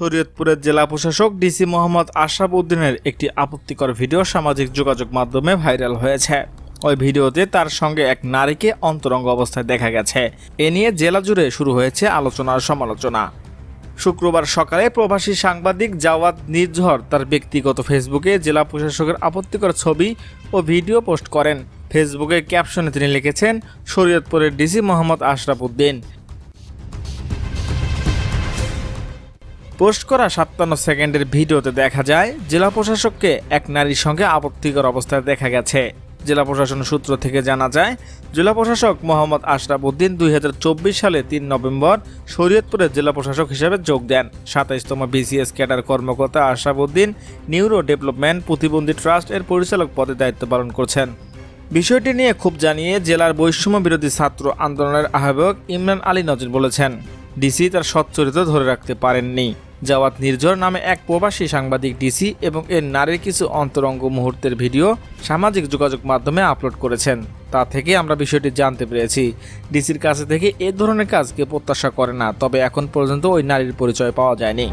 শরীয়তপুরের জেলা প্রশাসক ডিসি মোহাম্মদ আশরাফ উদ্দিনের একটি আপত্তিকর ভিডিও সামাজিক যোগাযোগ মাধ্যমে ভাইরাল হয়েছে। ওই ভিডিওতে তার সঙ্গে এক নারীকে অন্তরঙ্গ অবস্থায় দেখা গেছে। এ নিয়ে জেলা জুড়ে শুরু হয়েছে আলোচনা সমালোচনা। শুক্রবার সকালে প্রবাসী সাংবাদিক জাওয়াদ নির্ঝর তার ব্যক্তিগত ফেসবুকে জেলা প্রশাসকের আপত্তিকর ছবি ও ভিডিও পোস্ট করেন। ফেসবুকে ক্যাপশনে তিনি লিখেছেন, শরীয়তপুরের ডিসি মোহাম্মদ আশরাফ উদ্দিন। পোস্ট করা সাতান্ন সেকেন্ডের ভিডিওতে দেখা যায়, জেলা প্রশাসককে এক নারীর সঙ্গে আপত্তিকর অবস্থায় দেখা গেছে। জেলা প্রশাসন সূত্র থেকে জানা যায়, জেলা প্রশাসক মোহাম্মদ আশরাফ উদ্দিন দুই হাজার চব্বিশ সালে তিন নভেম্বর শরীয়তপুরের জেলা প্রশাসক হিসেবে যোগ দেন। সাতাইশতম বিসিএস ক্যাডার কর্মকর্তা আশরাফ উদ্দিন নিউরো ডেভেলপমেন্ট প্রতিবন্ধী ট্রাস্ট এর পরিচালক পদে দায়িত্ব পালন করছেন। বিষয়টি নিয়ে খুব জানিয়ে জেলার বৈষম্য বিরোধী ছাত্র আন্দোলনের আহ্বায়ক ইমরান আলী নজির বলেছেন, ডিসি তার সচ্চরিত্র ধরে রাখতে পারেননি। জাওয়াত নির্ঝর নামে এক প্রবাসী সাংবাদিক ডিসি এবং এর নারীর কিছু অন্তরঙ্গ মুহূর্তের ভিডিও সামাজিক যোগাযোগ মাধ্যমে আপলোড করেছেন। তা থেকে আমরা বিষয়টি জানতে পেরেছি। ডিসির কাছে থেকে এ ধরনের কাজকে প্রত্যাশা করে না, তবে এখন পর্যন্ত ওই নারীর পরিচয় পাওয়া যায়নি।